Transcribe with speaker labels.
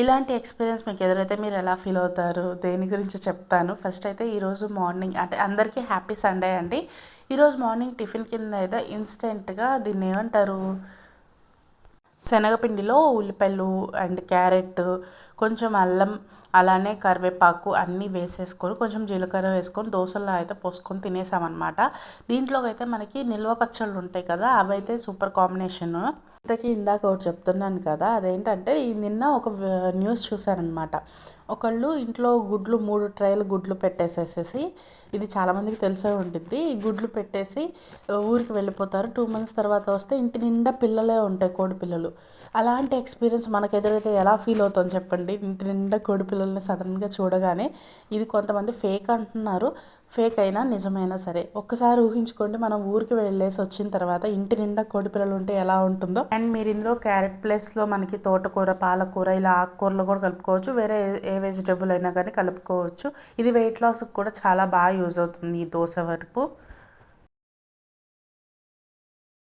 Speaker 1: ఇలాంటి ఎక్స్పీరియన్స్ మీకు ఎదురైతే మీరు ఎలా ఫీల్ అవుతారు? దేని గురించి చెప్తాను? ఫస్ట్ అయితే ఈరోజు మార్నింగ్ అంటే అందరికీ హ్యాపీ సండే అండి. ఈరోజు మార్నింగ్ టిఫిన్ కింద అయితే ఇన్స్టెంట్గా దీన్ని ఏమంటారు? శనగపిండిలో ఉల్లిపాయలు అండ్ క్యారెట్ కొంచెం అల్లం అలానే కరివేపాకు అన్నీ వేసేసుకొని కొంచెం జీలకర్ర వేసుకొని దోశల్లో అయితే పోసుకొని తినేసామన్నమాట. దీంట్లోకి అయితే మనకి నిల్వ పచ్చళ్ళు ఉంటాయి కదా అవి అయితే సూపర్ కాంబినేషన్. ఇంతకీ ఇందాక ఒకటి చెప్తున్నాను కదా అదేంటంటే ఈ నిన్న ఒక న్యూస్ చూశానమాట ఒకళ్ళు ఇంట్లో గుడ్లు మూడు ట్రైలు గుడ్లు పెట్టేసేసేసి ఇది చాలామందికి తెలిసే ఉంటుంది గుడ్లు పెట్టేసి ఊరికి వెళ్ళిపోతారు. టూ మంత్స్ తర్వాత వస్తే ఇంటి నిండా పిల్లలే ఉంటాయి కోడి పిల్లలు. అలాంటి ఎక్స్పీరియన్స్ మనకు ఎదురైతే ఎలా ఫీల్ అవుతాం చెప్పండి? ఇంటి నిండా కోడి పిల్లల్ని సడన్గా చూడగానే ఇది కొంతమంది ఫేక్ అంటున్నారు. ఫేక్ అయినా నిజమైనా సరే. ఒక్కసారి ఊహించుకోండి మనం ఊరికి వెళ్ళేసి వచ్చిన తర్వాత ఇంటి నిండా కోడి పిల్లలు ఉంటే ఎలా ఉంటుందో. అండ్ మీరు ఇందులో క్యారెట్ ప్లేస్లో మనకి తోటకూర పాలకూర ఇలా ఆకుకూరలు కూడా కలుపుకోవచ్చు. వేరే ఏ వెజిటేబుల్ అయినా కానీ కలుపుకోవచ్చు. ఇది వెయిట్ లాస్కి కూడా చాలా బాగా యూజ్ అవుతుంది ఈ దోశ వరకు.